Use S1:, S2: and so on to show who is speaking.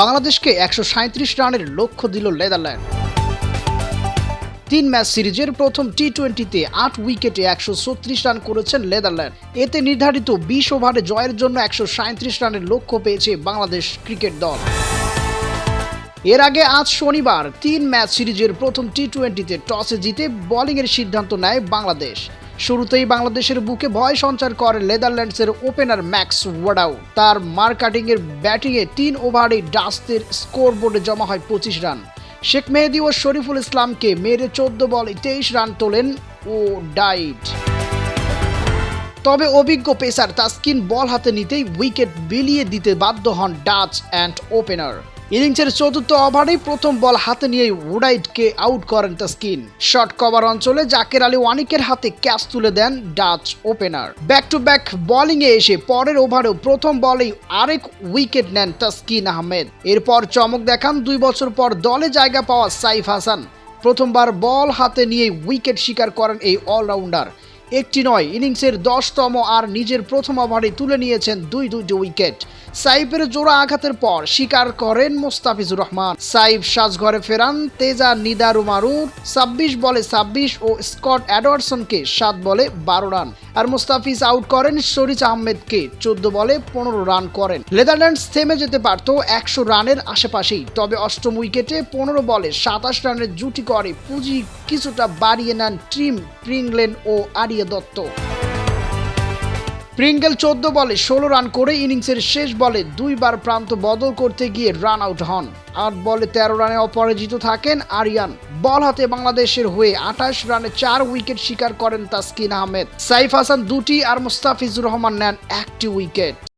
S1: বাংলাদেশকে একশো সাঁইত্রিশ রানের লক্ষ্য দিল নেদারল্যান্ড। তিন ম্যাচ সিরিজের প্রথম টি টোয়েন্টিতে আট উইকেটে একশো ছত্রিশ রান করেছেন নেদারল্যান্ড। এতে নির্ধারিত বিশ ওভারে জয়ের জন্য একশো সাঁইত্রিশ রানের লক্ষ্য পেয়েছে বাংলাদেশ ক্রিকেট দল। এর আগে আজ শনিবার তিন ম্যাচ সিরিজের প্রথম টি টোয়েন্টিতে টসে জিতে বোলিংয়ের সিদ্ধান্ত নেয় বাংলাদেশ। শুরুতেই বাংলাদেশের বুকে ভয় সঞ্চার করে নেদারল্যান্ডসের ওপেনার ম্যাক্স ওয়াডাউ। তার মার্কাটিংয়ের ব্যাটিংয়ে তিন ওভারে ডাস্টের স্কোর বোর্ডে জমা হয় পঁচিশ রান। শেখ মেহেদি ও শরীফুল ইসলামকে মেরে চোদ্দ বলে তেইশ রান তোলেন ও ডাইট তবে অভিজ্ঞ পেসার তাস্কিন বল হাতে নিতেই উইকেট বিলিয়ে দিতে বাধ্য হন ডাচ অ্যান্ড ওপেনার। ইনিংসের চতুর্থ ওভারেই প্রথম বল হাতে নিয়ে উডাইটকে আউট করেন তাস্কিন। শর্ট কভার অঞ্চলে জাকের আলী ওয়ানিকের হাতে ক্যাচ তুলে দেন Dutch opener. Back to back বোলিংয়ে এসে পরের ওভারেও প্রথম বলেই আরেক উইকেট নেন তাস্কিন আহমেদ। এরপর চমক দেখান দুই বছর পর দলে জায়গা পাওয়া সাইফ হাসান। প্রথমবার বল হাতে নিয়ে উইকেট শিকার করেন এই অলরাউন্ডার একটি নয়, ইনিংসের দশতম আর নিজের প্রথম ওভারে তুলে নিয়েছেন দুই দুইটি উইকেট। সাইফের জোড়া আঘাতের পর স্বীকার করেন মোস্তাফিজুর রহমান। সাইফ সাজঘরে ফেরান তেজা নিদারু মারুর ছাব্বিশ বলে ছাব্বিশ ও স্কট অ্যাডওয়ার্সনকে সাত বলে বারো রান। আর মুস্তাফিজ আউট করেন শরিচ আহমেদকে, চোদ্দ বলে পনেরো রান করেন। নেদারল্যান্ডস থেমে যেতে পারত একশো রানের আশেপাশেই, তবে অষ্টম উইকেটে পনেরো বলে সাতাশ রানের জুটি করে পুঁজি কিছুটা বাড়িয়ে নেন ট্রিম প্রিংলেন ও আরিয়া দত্ত। প্রিঙ্গেল চোদ্দ বলে, ষোলো রান করে ইনিংসের শেষ বলে দুইবার প্রান্ত বদল করতে গিয়ে রান আউট হন। আট বলে তেরো রানে অপরাজিত থাকেন আরিয়ান। বল হাতে বাংলাদেশের হয়ে আঠাশ রানে চার উইকেট শিকার করেন তাসকিন আহমেদ। সাইফ হাসান দুটি আর মুস্তাফিজুর রহমান নেন একটি উইকেট।